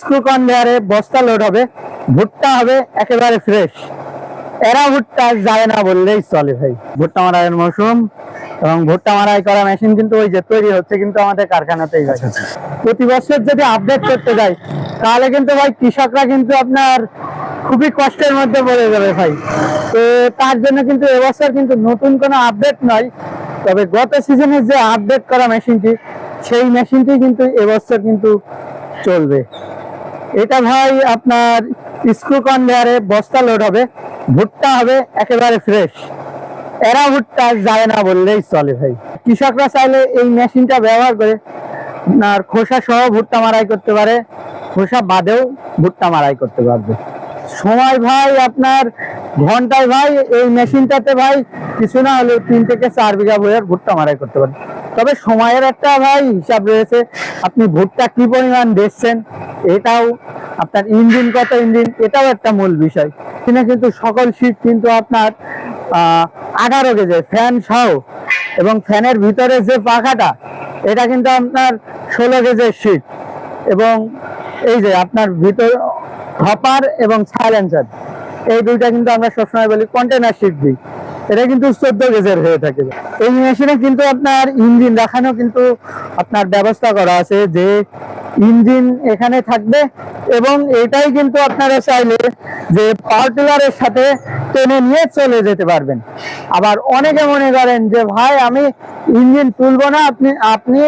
Screw কনভেয়ারে বস্তা load হবে, ভুট্টা হবে একেবারে ফ্রেশ এরা ভুট্টা যায় না বললেই চলে ভাই। ভুট্টা মারাইয়ের মৌসুম এবং ভুট্টা মারাই করা মেশিন কিন্তু ওই যে তৈরি হচ্ছে কিন্তু আমাদের কারখানাতেই হয়। প্রতি বছর যদি আপডেট করতে যাই, তাহলে কিন্তু ভাই কৃষকরা কিন্তু আপনার খুবই কষ্টের মধ্যে পড়ে যাবে ভাই। তো তার জন্য কিন্তু এবছর কিন্তু নতুন কোনো আপডেট নয়, তবে গত সিজনে যে আপডেট করা মেশিনটি সেই মেশিনটি কিন্তু এবছর কিন্তু চলবে। এটা ভাই আপনার স্ক্রু কনভেয়ারে বস্তা লোড হবে, ভুট্টা হবে একেবারে ফ্রেশ এরা ভুট্টা যায় না বললেই চলে ভাই। কৃষকরা চাইলে এই মেশিনটা ব্যবহার করে আপনার খোসা সহ ভুট্টা মারাই করতে পারে, খোসা বাদেও ভুট্টা মারাই করতে পারবে। সময় ভাই আপনার ঘন্টায় ভাই, এই মেশিনটাতে ভাই কিছু না হলেও তিন থেকে চার বিঘা বইয়ের ভুট্টা মারাই করতে পারেন তবে সময়ের একটা ভাই হিসাব রয়েছে, আপনি ভুট্টা কি পরিমাণ দেখছেন এটাও আপনার ইঞ্জিন কত ইঞ্জিন, এটাও একটা মূল বিষয়। এখানে কিন্তু সকল শীত কিন্তু আপনার আঠারো কেজি ফ্যান সহ, এবং ফ্যানের ভিতরে যে পাখাটা, এটা কিন্তু আপনার ষোলো কেজির শীত। এবং এই যে আপনার ভিতর, হপার এবং সাইলেন্সার এই দুইটা কিন্তু আমরা সবসময় বলি কন্টেনার শিট দিই। এটা কিন্তু চোদ্দ গেজের হয়ে থাকে। এই মেশিনে কিন্তু আপনার ইঞ্জিন রাখানো কিন্তু আপনার ব্যবস্থা করা আছে যে ইঞ্জিন এখানে থাকবে এবং এটাই কিন্তু আপনারা চাইলে যে পাওয়ার টিলারের সাথে টেনে নিয়ে চলে যেতে পারবেন। আবার অনেকে মনে করেন যে, ভাই, আমি ইঞ্জিন তুলবো না, আপনি আপনি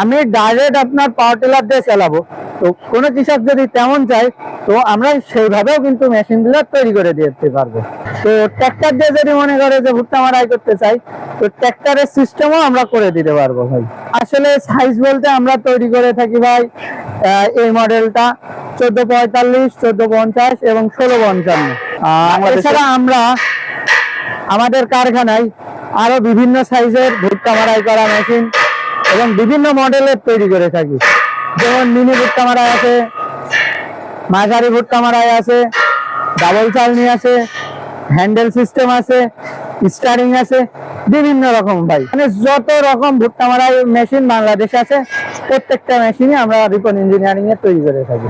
আমি ডাইরেক্ট আপনার পাওয়ার টিলার দিয়ে চালাবো। তো কোনো কৃষক যদি তেমন চায় তো আমরা সেইভাবেও কিন্তু মেশিনগুলো তৈরি করে দিতে পারব। তো ট্র্যাক্টর দিয়ে যদি মনে করে যে ভুট্টা মারাই করতে চাই তো ট্র্যাক্টরের সিস্টেমও আমরা করে দিতে পারব ভাই। আসলে সাইজ বলতে আমরা তৈরি করে থাকি ভাই এই মডেলটা চোদ্দ পঁয়তাল্লিশ চোদ্দ পঞ্চাশ এবং ষোলো পঞ্চান্ন। এছাড়া আমরা আমাদের কারখানায় আরও বিভিন্ন সাইজের ভুট্টা মারাই করা মেশিন এবং বিভিন্ন মডেলের তৈরি করে থাকি। যেমন মিনি ভুট মারাই আছে, মাঝারি ভুট মারাই আছে ডাবল চালনি আছে হ্যান্ডেল সিস্টেম আছে স্টারিং আছে, বিভিন্ন রকম বাইক মানে যত রকম ভুট্টা মারাই মেশিন বাংলাদেশে আছে, প্রত্যেকটা মেশিনই আমরা রিপন ইঞ্জিনিয়ারিং এ তৈরি করে থাকি।